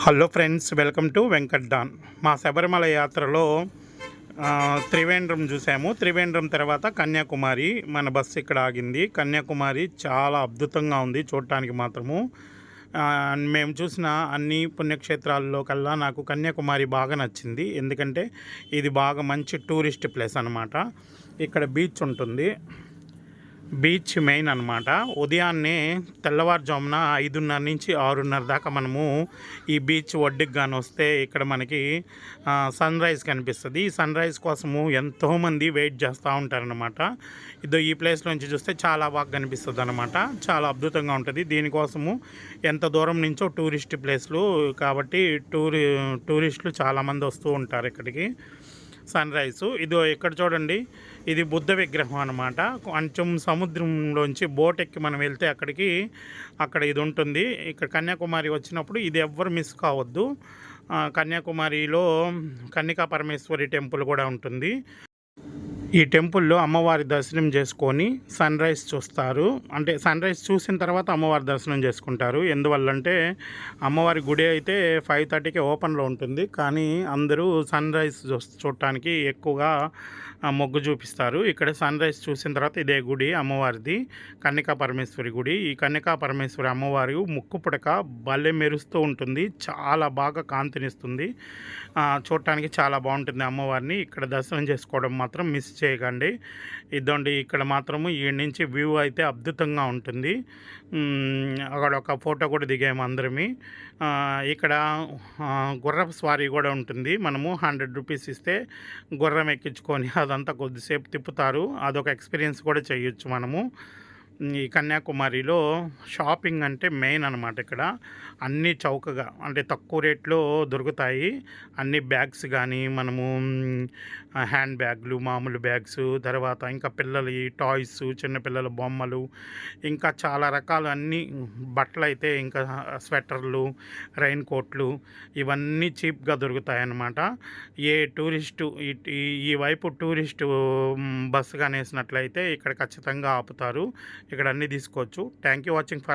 Hello friends welcome to Venkat don మా శబరిమల యాత్రలో త్రివేంద్రం చూసాము. త్రివేంద్రం తర్వాత కన్యాకుమారి మన బస్సు ఇక్కడ ఆగింది. కన్యాకుమారి చాలా అద్భుతంగా ఉంది చూడటానికి మాత్రము. మేము చూసిన అన్ని పుణ్యక్షేత్రాల్లో కల్లా నాకు కన్యాకుమారి బాగా నచ్చింది. ఎందుకంటే ఇది బాగా మంచి టూరిస్ట్ ప్లేస్ అనమాట ఇక్కడ బీచ్ ఉంటుంది. బీచ్ మెయిన్ అనమాట ఉదయాన్నే తెల్లవారుజామున ఐదున్నర నుంచి ఆరున్నర దాకా మనము ఈ బీచ్ ఒడ్డుకి కానీ వస్తే ఇక్కడ మనకి సన్ రైజ్ కనిపిస్తుంది. ఈ సన్ రైజ్ కోసము ఎంతోమంది వెయిట్ చేస్తూ ఉంటారనమాట ఇదో ఈ ప్లేస్ నుంచి చూస్తే చాలా బాగా కనిపిస్తుంది అనమాట చాలా అద్భుతంగా ఉంటుంది. దీనికోసము ఎంత దూరం నుంచో టూరిస్ట్ ప్లేస్లు కాబట్టి టూరి టూరిస్టులు చాలామంది వస్తూ ఉంటారు ఇక్కడికి. Sunrise. ఇది ఇక్కడ చూడండి. ఇది బుద్ధ విగ్రహం అనమాట కొంచెం సముద్రంలోంచి బోట్ ఎక్కి మనం వెళ్తే అక్కడికి అక్కడ ఇది ఉంటుంది. ఇక్కడ కన్యాకుమారి వచ్చినప్పుడు ఇది ఎవ్వరు మిస్ కావద్దు. కన్యాకుమారిలో కన్నికా పరమేశ్వరి టెంపుల్ కూడా ఉంటుంది. ఈ టెంపుల్లో అమ్మవారి దర్శనం చేసుకొని సన్ రైజ్ చూస్తారు. అంటే సన్ రైజ్ చూసిన తర్వాత అమ్మవారి దర్శనం చేసుకుంటారు. ఎందువల్లంటే అమ్మవారి గుడి అయితే ఫైవ్ థర్టీకి ఓపెన్లో ఉంటుంది. కానీ అందరూ సన్ రైజ్ చూ- చూడటానికి ఎక్కువగా మొగ్గు చూపిస్తారు. ఇక్కడ సన్ రైజ్ చూసిన తర్వాత ఇదే గుడి అమ్మవారిది కన్నికా పరమేశ్వరి గుడి. ఈ కన్నికా పరమేశ్వరి అమ్మవారి ముక్కు పుడక భలే మెరుస్తూ ఉంటుంది. చాలా బాగా కాంతినిస్తుంది. చూడటానికి చాలా బాగుంటుంది అమ్మవారిని. ఇక్కడ దర్శనం చేసుకోవడం మాత్రం మిస్ చేయకండి. ఇదండి ఇక్కడ మాత్రము ఈ నుంచి వ్యూ అయితే అద్భుతంగా ఉంటుంది. అక్కడ ఒక ఫోటో కూడా దిగాము అందరమీ. ఇక్కడ గుర్రపు స్వారీ కూడా ఉంటుంది. మనము హండ్రెడ్ రూపీస్ ఇస్తే గుర్రం ఎక్కించుకొని అదంతా కొద్దిసేపు తిప్పుతారు. అదొక ఎక్స్పీరియన్స్ కూడా చేయొచ్చు మనము. ఈ కన్యాకుమారిలో షాపింగ్ అంటే మెయిన్ అనమాట ఇక్కడ. అన్నీ చౌకగా అంటే తక్కువ రేట్లో దొరుకుతాయి. అన్ని బ్యాగ్స్ కానీ మనము హ్యాండ్ బ్యాగ్లు మామూలు బ్యాగ్స్ తర్వాత ఇంకా పిల్లలు టాయ్స్ చిన్నపిల్లల బొమ్మలు ఇంకా చాలా రకాలు అన్ని బట్టలు అయితే ఇంకా స్వెటర్లు రైన్ కోట్లు ఇవన్నీ చీప్గా దొరుకుతాయి అన్నమాట ఏ టూరిస్టు ఈ ఈ- ఈ వైపు టూరిస్టు బస్సు కానీ వేసినట్లయితే ఇక్కడ ఖచ్చితంగా ఆపుతారు. ఇక్కడ అన్నీ తీసుకోవచ్చు. Thank you watching for